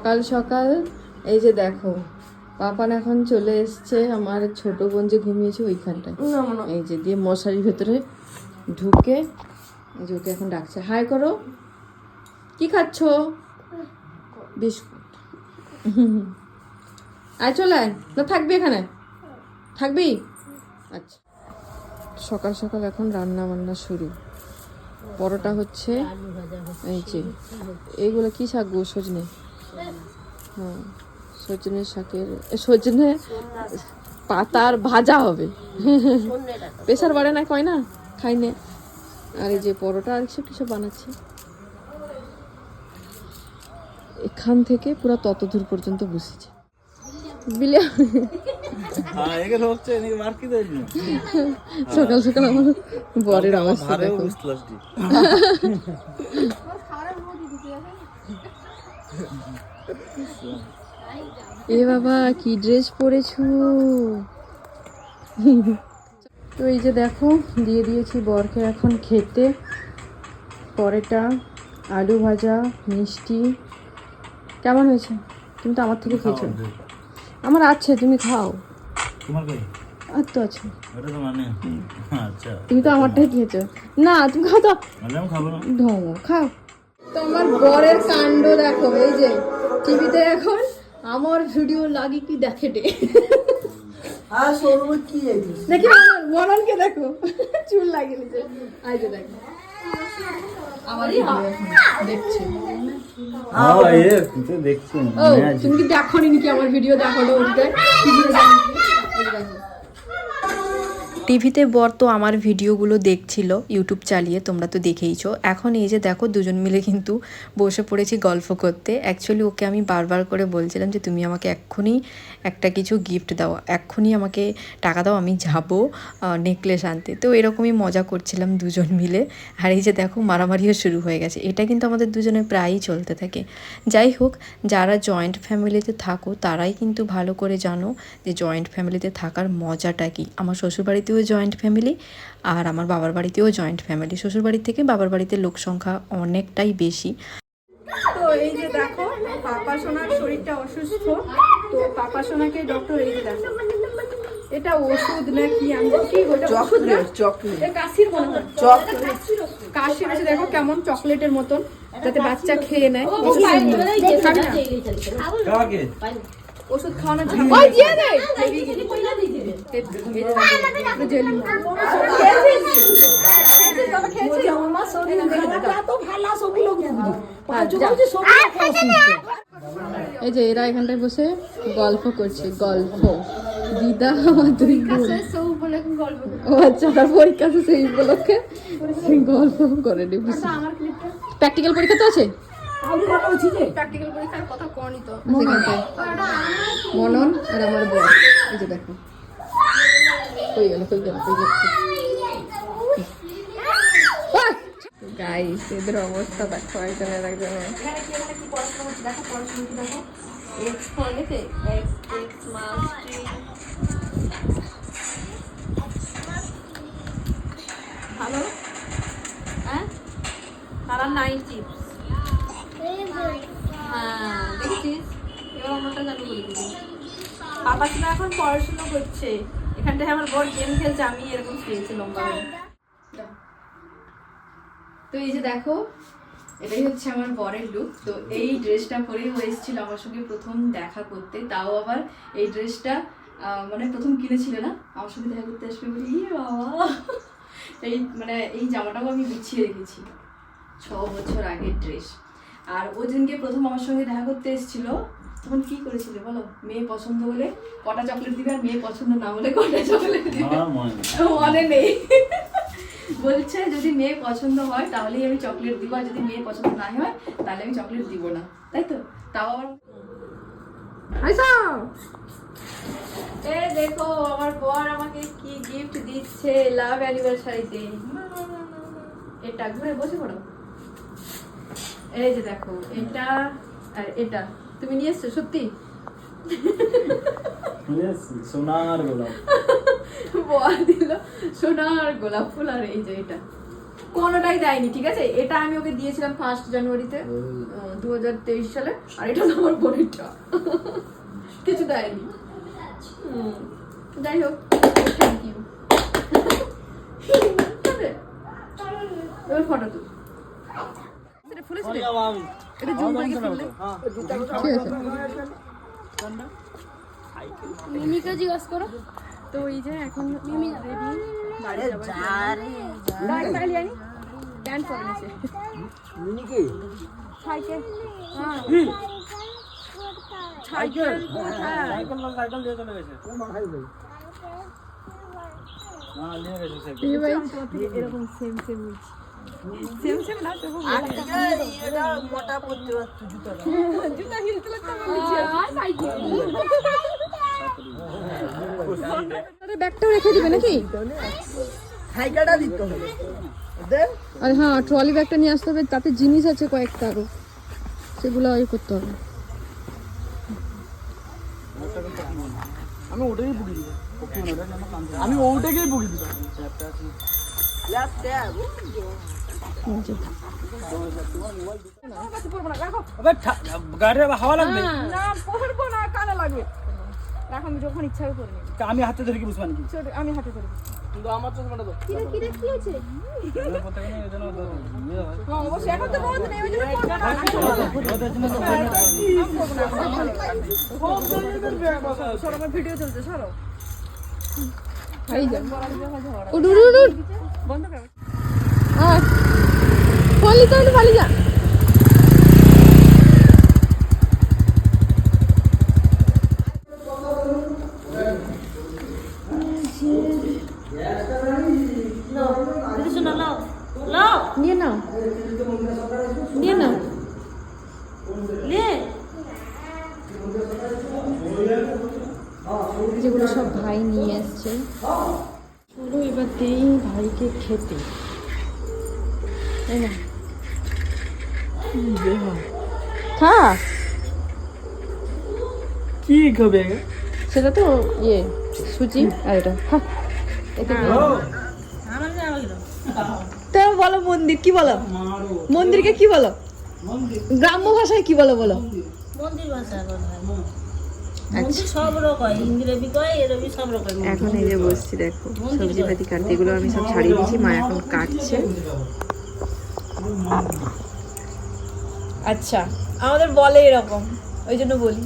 সকাল সকাল এই যে দেখো পাপান এখন চলে এসছে আমার ছোট বোন যে ঘুমিয়েছে ওইখানটায়। এই যে দিয়ে মশারির ভেতরে ঢুকে এই যে ওকে এখন ডাকছে হাই করো কি খাচ্ছো? বিস্কুট। আয় চলে আয় না থাকবি এখানে? থাকবি? আচ্ছা। সকাল সকাল এখন রান্না বান্না শুরু। পরোটা হচ্ছে এই যে এইগুলো কি শাক গো সজনে? হ্যাঁ সজনে শাকের সজনে পাতার ভাজা হবে। প্রেশার বাড়ে না কয় না? খাই নে। আর এই যে পরোটা আর কিছু কিছু বানাচ্ছি? এখান থেকে পুরো তত দূর পর্যন্ত বসেছি বিলে হ্যাঁ সকাল সকাল আমার বরের অবস্থা দেখো। এ বাবা কি ড্রেস পরেছো? তো এই যে দেখো দিয়ে দিয়েছি বরকে এখন খেতে। পরেটা আলু ভাজা মিষ্টি। কেমন হয়েছে? তুমি তো আমার থেকে খেয়েছো। আমার আছে তুমি খাও। তোমার কই? আর তো আছে। ওটা তো মানে আচ্ছা। তুমি তো আমারটাই খেয়েছো। না তুমি খাও তো। মানে খাব না। খাও। তো আমার বরের কাণ্ড দেখো এই যে টিভিতে এখন আমার ভিডিও লাগি কি দেখে ডে আর সরু কি দেখি? মনন মননকে দেখো চুল লাগিয়ে নিছে। আই যে দেখো আমার ভিডিও দেখছি। হ্যাঁ তুমি কি দেখো নি নাকি আমার ভিডিও দেখো ওদিকে? টিভিতে বর তো আমার ভিডিওগুলো দেখছিল ইউটিউব চালিয়ে, তোমরা তো দেখেইছো। এখন এই যে দেখো, দুজন মিলে কিন্তু বসে পড়েছি গল্প করতে। অ্যাকচুয়ালি ওকে আমি বারবার করে বলছিলাম যে, তুমি আমাকে এক্ষুনি একটা কিছু গিফট দাও, এক্ষুনি আমাকে টাকা দাও, আমি যাব নেকলেস আনতে। তো এরকমই মজা করছিলাম দুজন মিলে। আর এই যে দেখো, মারামারিও শুরু হয়ে গেছে। এটা কিন্তু আমাদের দুজনে প্রায়ই চলতে থাকে। যাই হোক, যারা জয়েন্ট ফ্যামিলিতে থাকো, তারাই কিন্তু ভালো করে জানো যে জয়েন্ট ফ্যামিলিতে থাকার মজাটা কি। আমার শ্বশুরবাড়িতেও জয়েন্ট ফ্যামিলি আর আমার বাবার বাড়িতেও জয়েন্ট ফ্যামিলি শ্বশুর বাড়ির থেকে বাবার বাড়িতে লোক সংখ্যা অনেকটাই বেশি তো এই যে দেখো পাপা সোনার শরীরটা অসুস্থ তো পাপা সোনাকে ডক্টর এই যে দেখো এটা ওষুধ না কি আমি কি ওটা ওষুধ না চকলেট কাশির মনে হয় চকলেট কাশি হচ্ছে দেখো কেমন চকলেটের মতন যাতে বাচ্চা খেয়ে নেয় ওষুধ খাবি না? কাকে খাওয়ানো ঝামেলা ওই দিয়ে দে এই যে দেখো, জেলি মতো। আমার শরীর খারাপ তো ভালো সব লোক আর যা। এই যে এরা এখানটায় বসে গল্প করছে গল্প দিদা আমার দুই ও আচ্ছা তার পরীক্ষা আছে সেই উপলক্ষে গল্প করে নি প্র্যাকটিক্যাল পরীক্ষা তো আছে আমি যে? প্র্যাকটিক্যাল পরীক্ষার কথা কনি তো। সেখানটায় মনন আর আমার বর এই যে দেখো। কই গেল কই গেল কই গেল। গাইস এদের অবস্থা দেখো একজনের একজনের। ভালো হ্যাঁ? তারা নাই চিপস হ্যাঁ দেখছিস এবার অন্যটা চালু করে দিবি ছিল এখন পড়াশোনা করছে। এখানটায় আমার বড় গেম খেলছে, আমি এরকম শুয়েছি লম্বা তো এই যে দেখো, এটাই হচ্ছে আমার বরের লুক তো এই ড্রেসটা পরেই ও এসেছিল আমার সঙ্গে প্রথম দেখা করতে। তাও আবার এই ড্রেসটা মানে প্রথম কিনেছিল না? আমার সঙ্গে দেখা করতে আসবে বলি "ইয়ে! বাবা এই মানে এই জামাটাও আমি গুছিয়ে রেখেছি। ছ বছর আগের ড্রেস আর ও যেদিনকে প্রথম আমার সঙ্গে দেখা করতে এসেছিল। তখন কি করেছিল বলো? মেয়ে পছন্দ হলে কটা চকলেট দিবে আর মেয়ে পছন্দ না হলে কটা চকলেট দিবে? মনে নেই। বলছে যদি মেয়ে পছন্দ হয় তাহলেই আমি চকলেট দিব আর যদি মেয়ে পছন্দ না হয় তাহলে আমি চকলেট দিব না। তাই তো? তাও আবার এ দেখো আমার বর আমাকে কি গিফট দিচ্ছে লাভ অ্যানিভার্সারিতে এটা ঘুরে বসে পড়ো। এই যে দেখো এটা আর এটা। তুমি নিয়ে এসছো সত্যি? সোনার গোলাপ। বর দিল সোনার গোলাপ ফুল আর এই যে এটা। কোনোটাই দেয়নি ঠিক আছে? এটা আমি ওকে দিয়েছিলাম ফার্স্ট জানুয়ারিতে দু হাজার তেইশ সালে আর এটা হলো আমার বোনেরটা। কিছু দেয়নি। যাই হোক থ্যাংক ইউ এবার ফটো তুল। এটা জুম করে? মিমিকে জিজ্ঞাসা করো। তো এই যে এখন মিমি রেডি বাড়ি হ্যাঁ। সাইকেল কোথায়? সাইকেল না সাইকেল দিয়ে চলে গেছে। হ্যাঁ নিয়ে গেছে সাইকেল। এরকম সেম সেম সেম আর হ্যাঁ ট্রলি ব্যাগটা নিয়ে আসতে হবে, তাতে জিনিস আছে কয়েকটা আরও। সেগুলো ইয়ে করতে হবে। আমি ওটাই বুকি দিব আমি ওটাকেই বুকি দিব আমি হাতে ধরে কি বুঝবান কি ছোট আমি হাতে ধরবো কিন্তু আমার চশমাটা তো কিরে কিরে কি হয়েছে ইয়ে হ্যাঁ অবশ্যই এখন তো রোদ নেই ওই ভিডিও চলছে সরো বন্ধ কর পালি তাহলে পালি যা নিয়ে নাও নিয়ে নাও যেগুলো সব ভাই নিয়ে এসছে চলো এবার দেই ভাইকে খেতে। তাই না? খা। কি খাবে? সেটা তো ইয়ে সুজি আর এটা? তো বলো মন্দির কি বলো? মন্দিরকে কি বলো? গ্রাম্য ভাষায় কি বলো বলো? মন্দির। ভাষা এখন এই যে বসছি দেখো সবজি পাতি কাটতে এগুলো আমি সব ছাড়িয়ে দিয়েছি মা এখন কাটছে। আচ্ছা আমাদের বলে এরকম ওই জন্য বলি।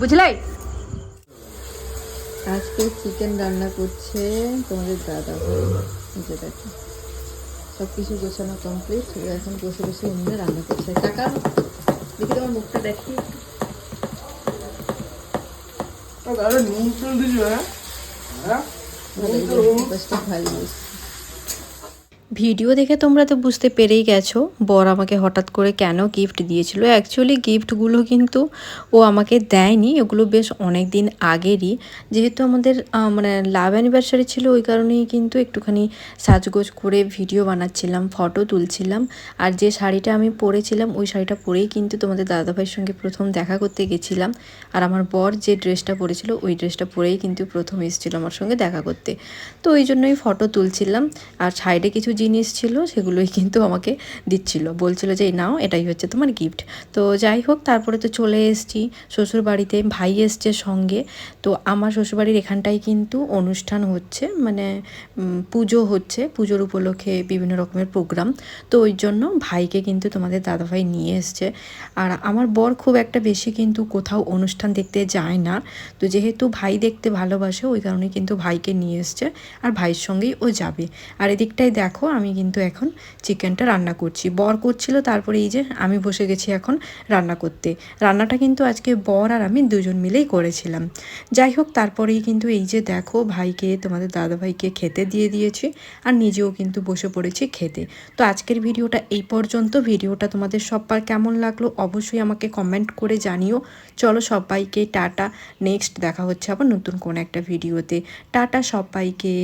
বুঝলাই আজকে চিকেন রান্না করছে তোমাদের দাদা ভাই। দেখো সব কিছু গোছানো কমপ্লিট এখন বসে বসে উনুনে রান্না করছে। কাকা দেখি তোমার মুখটা দেখি। নুন তেল দিছো হ্যাঁ? হ্যাঁ? ভিডিও দেখে তোমরা তো বুঝতে পেরেই গেছো, বর আমাকে হঠাৎ করে কেন গিফট দিয়েছিল। অ্যাকচুয়ালি গিফটগুলো কিন্তু ও আমাকে দেয়নি, এগুলো বেশ অনেক দিন আগেরই। যেহেতু আমাদের মানে লাভ অ্যানিভার্সারি ছিল, ওই কারণেই কিন্তু একটুখানি সাজগোজ করে ভিডিও বানাচ্ছিলাম ফটো তুলছিলাম। আর যে শাড়িটা আমি পরেছিলাম, ওই শাড়িটা পরেই কিন্তু তোমাদের দাদাভাইয়ের সঙ্গে প্রথম দেখা করতে গেছিলাম। আর আমার বর যে ড্রেসটা পরেছিল, ওই ড্রেসটা পরেই কিন্তু প্রথম এসেছিল আমার সঙ্গে দেখা করতে। তো ওই জন্যই ফটো তুলছিলাম। আর সাইডে কিছু জিনিস ছিল, সেগুলোই কিন্তু আমাকে দিচ্ছিল। বলছিল যে নাও, এটাই হচ্ছে তোমার গিফট তো যাই হোক, তারপরে তো চলে এসেছি শ্বশুর বাড়িতে ভাই এসছে সঙ্গে। তো আমার শ্বশুরবাড়ির এখানটায় কিন্তু অনুষ্ঠান হচ্ছে মানে পুজো হচ্ছে। পুজোর উপলক্ষে বিভিন্ন রকমের প্রোগ্রাম তো ওই জন্য ভাইকে কিন্তু তোমাদের দাদাভাই নিয়ে এসছে। আর আমার বর খুব একটা বেশি কিন্তু কোথাও অনুষ্ঠান দেখতে যায় না। তো যেহেতু ভাই দেখতে ভালোবাসে, ওই কারণে কিন্তু ভাইকে নিয়ে এসছে। আর ভাইয়ের সঙ্গেই ও যাবে। আর এদিকটাই দেখো আমি কিন্তু এখন চিকেনটা রান্না করছি। বর করছিল, তারপরে এই যে আমি বসে গেছি এখন রান্না করতে। রান্নাটা কিন্তু আজকে বর আর আমি দুজন মিলেই করেছিলাম। যাই হোক, তারপরেই কিন্তু এই যে দেখো, ভাইকে, তোমাদের দাদা ভাইকে খেতে দিয়ে দিয়েছি আর নিজেও কিন্তু বসে পড়েছি খেতে। তো আজকের ভিডিওটা এই পর্যন্ত। ভিডিওটা তোমাদের সবার কেমন লাগল অবশ্যই আমাকে কমেন্ট করে জানিও। চলো সবাইকে টাটা নেক্সট দেখা হচ্ছে আবার নতুন কোন একটা ভিডিওতে। টাটা সবাইকে